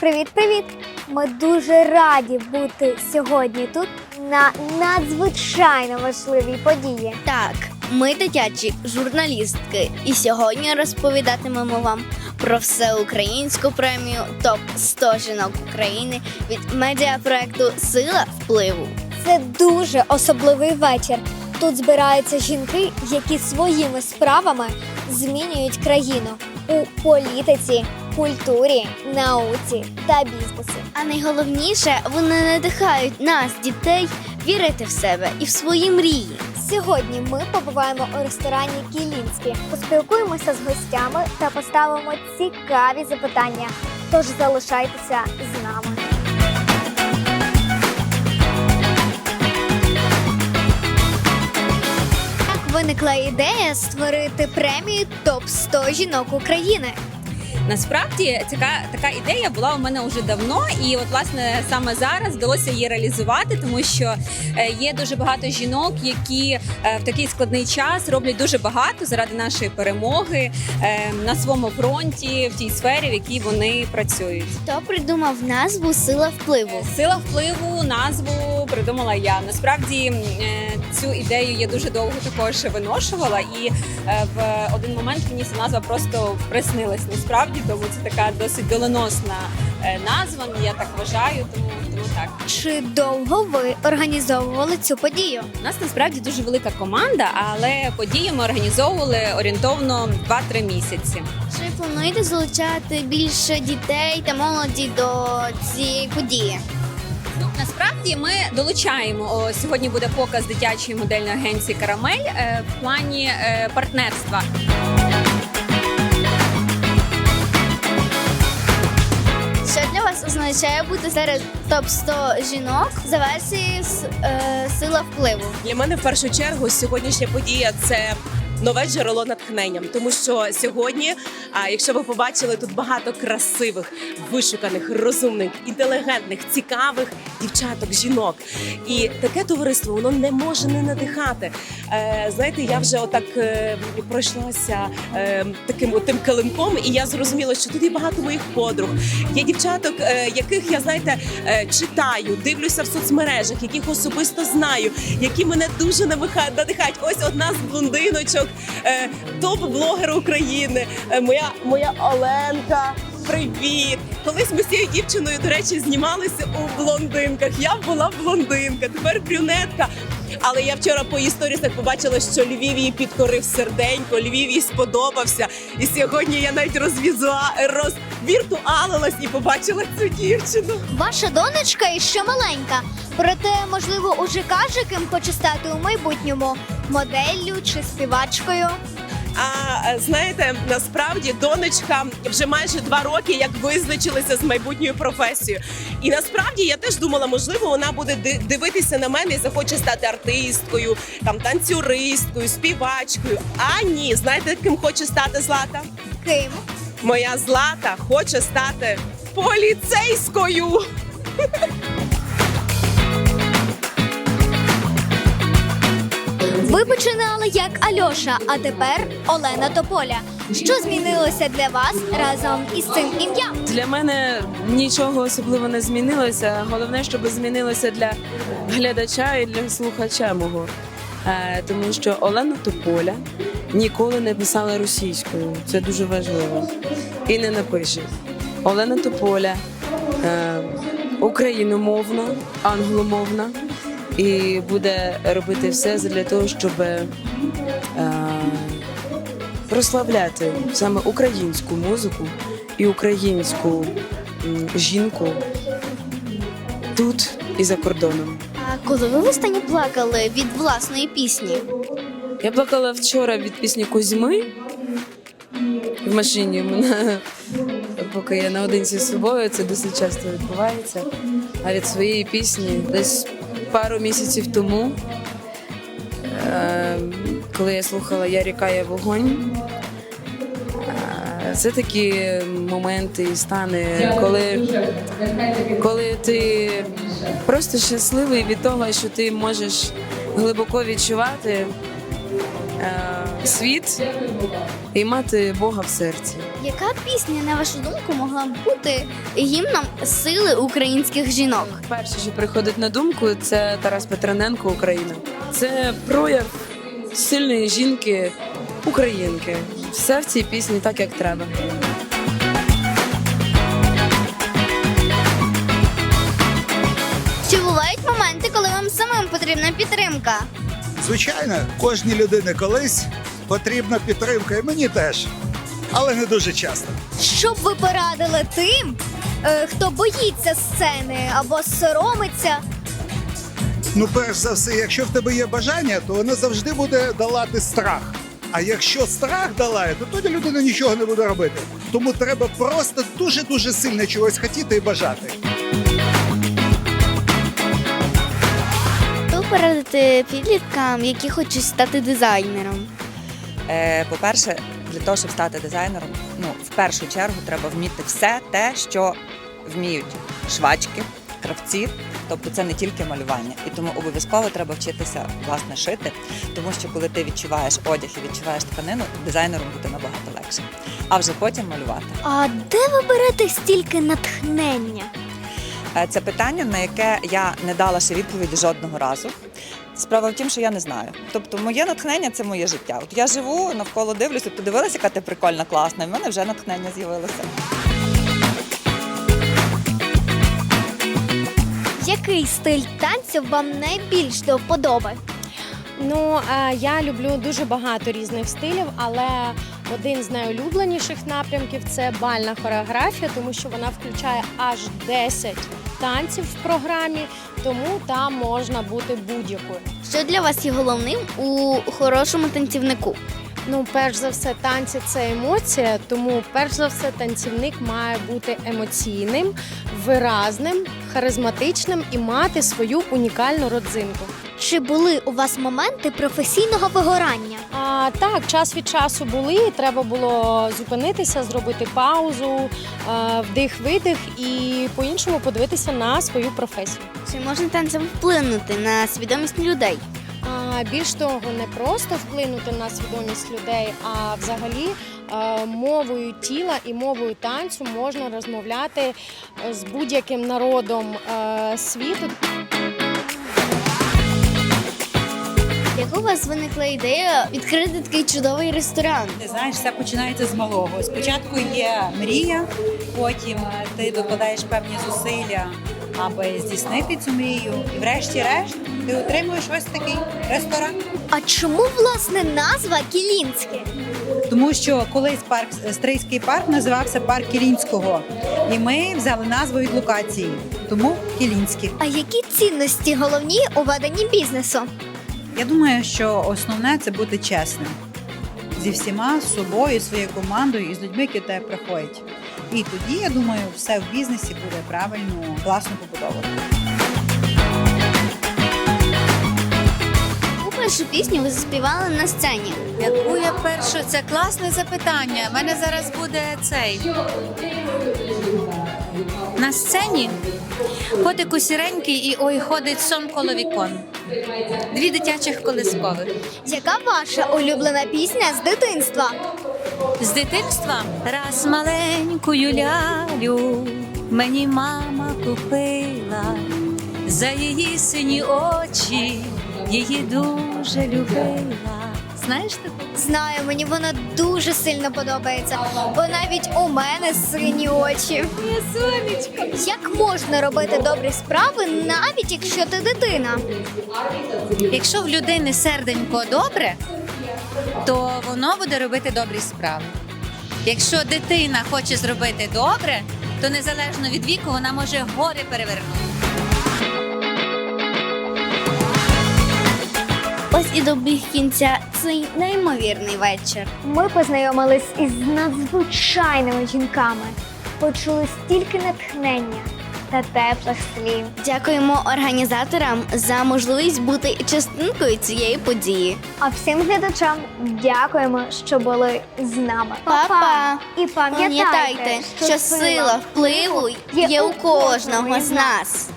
Привіт-привіт! Ми дуже раді бути сьогодні тут на надзвичайно важливій події. Так, ми дитячі журналістки, і сьогодні розповідатимемо вам про всеукраїнську премію ТОП 100 жінок України від медіапроекту Сила впливу. Це дуже особливий вечір. Тут збираються жінки, які своїми справами змінюють країну у політиці, культурі, науці та бізнесі. А найголовніше, вони надихають нас, дітей, вірити в себе і в свої мрії. Сьогодні ми побуваємо у ресторані Кілінський, поспілкуємося з гостями та поставимо цікаві запитання. Тож залишайтеся з нами. Як виникла ідея створити премію топ 100 жінок України? Насправді така, така ідея була у мене вже давно, і от власне саме зараз вдалося її реалізувати, тому що е, є дуже багато жінок, які е, в такий складний час роблять дуже багато заради нашої перемоги е, на своєму фронті, в тій сфері, в якій вони працюють. Хто придумав назву Сила впливу? Сила впливу, назву придумала я. Насправді е, цю ідею я дуже довго також виношувала, і е, в один момент мені ця назва просто приснилась. Насправді, тому це така досить доленосна е, назва. Я так вважаю, тому, тому так. Чи довго ви організовували цю подію? У нас насправді дуже велика команда, але подію ми організовували орієнтовно 2-3 місяці. Чи плануєте залучати більше дітей та молоді до цієї події? Насправді ми долучаємо. О, сьогодні буде показ дитячої модельної агенції Карамель е, в плані е, партнерства. Що для вас означає бути серед топ 100 жінок за версією е, Сила впливу? Для мене в першу чергу сьогоднішня подія це. Нове джерело натхнення, тому що сьогодні, а якщо ви побачили тут багато красивих, вишуканих, розумних, інтелігентних, цікавих дівчаток, жінок, і таке товариство воно не може не надихати. Е, знаєте, я вже отак е, пройшлася е, таким отим килимком, і я зрозуміла, що тут є багато моїх подруг. Є дівчаток, е, яких я знаєте, е, читаю, дивлюся в соцмережах, яких особисто знаю, які мене дуже надихають. Ось одна з блондиночок, топ-блогер України, е, моя моя Оленка. Привіт! Колись ми з цією дівчиною, до речі, знімалися у блондинках. Я була блондинка, тепер брюнетка. Але я вчора по її сторісах побачила, що Львів її підкорив серденько, Львів їй сподобався. І сьогодні я навіть розвізуа розвіртуалилась і побачила цю дівчину. Ваша донечка іще маленька, проте, можливо, уже каже, ким хоче стати у майбутньому моделлю чи співачкою. А е, знаєте, насправді донечка вже майже два роки як визначилася з майбутньою професією. І насправді я теж думала, можливо, вона буде дивитися на мене і захоче стати артисткою, там танцюристкою, співачкою. А ні, знаєте, ким хоче стати Злата? Ким? Моя Злата хоче стати поліцейською. Ви починали як Альоша, а тепер Олена Тополя. Що змінилося для вас разом із цим ім'ям? Для мене нічого особливо не змінилося. Головне, щоб змінилося для глядача і для слухача мого. Е, тому що Олена Тополя ніколи не писала російською. Це дуже важливо. І не напише. Олена Тополя е, україномовна, англомовна і буде робити все для того, щоб е, прославляти саме українську музику і українську жінку тут і за кордоном. А коли ви востаннє плакали від власної пісні? Я плакала вчора від пісні Кузьми в машині. Мене, поки я наодинці з собою, це досить часто відбувається. А від своєї пісні десь пару місяців тому, е, коли я слухала Я ріка, я вогонь. е, Це такі моменти і стани, коли, коли ти просто щасливий від того, що ти можеш глибоко відчувати е, світ і мати Бога в серці. Яка пісня, на вашу думку, могла б бути гімном сили українських жінок? Перше, що приходить на думку, це Тарас Петрененко, Україна. Це прояв сильної жінки, українки. Все в цій пісні так, як треба. Чи бувають моменти, коли вам самим потрібна підтримка? Звичайно, кожній людині колись потрібна підтримка, і мені теж, але не дуже часто. Що б ви порадили тим, е, хто боїться сцени або соромиться? Ну, перш за все, якщо в тебе є бажання, то воно завжди буде долати страх. А якщо страх долає, то тоді людина нічого не буде робити. Тому треба просто дуже дуже сильно чогось хотіти і бажати. Що порадити підліткам, які хочуть стати дизайнером? Е, По-перше, для того, щоб стати дизайнером, ну в першу чергу треба вміти все те, що вміють швачки, кравці. Тобто це не тільки малювання, і тому обов'язково треба вчитися власне шити, тому що коли ти відчуваєш одяг і відчуваєш тканину, дизайнером бути набагато легше, а вже потім малювати. А де ви берете стільки натхнення? Е, Це питання, на яке я не дала ще відповіді жодного разу. Справа в тім, що я не знаю. Тобто, моє натхнення це моє життя. От я живу навколо дивлюся, подивилася, яка ти прикольна, класна, і в мене вже натхнення з'явилося. Який стиль танців вам найбільш до вподоби? Ну, е, я люблю дуже багато різних стилів, але один з найулюбленіших напрямків це бальна хореографія, тому що вона включає аж 10 танців в програмі, тому там можна бути будь-якою. Що для вас є головним у хорошому танцівнику? Ну, перш за все, танці це емоція, тому перш за все танцівник має бути емоційним, виразним, харизматичним і мати свою унікальну родзинку. Чи були у вас моменти професійного вигорання? А, так, час від часу були. Треба було зупинитися, зробити паузу, а, вдих-видих і по-іншому подивитися на свою професію. Чи можна танцем вплинути на свідомість людей? А, більш того, не просто вплинути на свідомість людей, а взагалі а, мовою тіла і мовою танцю можна розмовляти е, з будь-яким народом е, світу. Як у вас виникла ідея відкрити такий чудовий ресторан? Ти знаєш, все починається з малого. Спочатку є мрія, потім е, ти докладаєш певні зусилля, аби здійснити цю мрію. І врешті-решт ти отримуєш ось такий ресторан. А чому власне назва Кілінське? Тому що колись парк Стрийський парк називався парк Кілінського, і ми взяли назву від локації, тому Кілінський. А які цінності головні у веденні бізнесу? Я думаю, що основне це бути чесним зі всіма, з собою, своєю командою і з людьми, які до тебе приходять. І тоді, я думаю, все в бізнесі буде правильно, класно побудовано. У першу пісню ви заспівали на сцені. Яку я першу? Це класне запитання. У мене зараз буде цей. На сцені котику сіренький і ой ходить сон коло вікон. Дві дитячих колискових. Яка ваша улюблена пісня з дитинства? З дитинства раз маленькою лялю мені мама купила за її сині очі, її дуже любила. Знаєш таку? Знаю, мені вона дуже сильно подобається, бо навіть у мене сині очі. Моє сонечко. Як можна робити добрі справи, навіть якщо ти дитина? Якщо в людини серденько добре, то воно буде робити добрі справи. Якщо дитина хоче зробити добре, то незалежно від віку вона може гори перевернути. Ось і добіг кінця цей неймовірний вечір. Ми познайомились із надзвичайними жінками, почули стільки натхнення та теплих слів. Дякуємо організаторам за можливість бути частинкою цієї події. А всім глядачам дякуємо, що були з нами. Па-па! І пам'ятайте, Пам'ятайте, що сила впливу є у кожного з нас.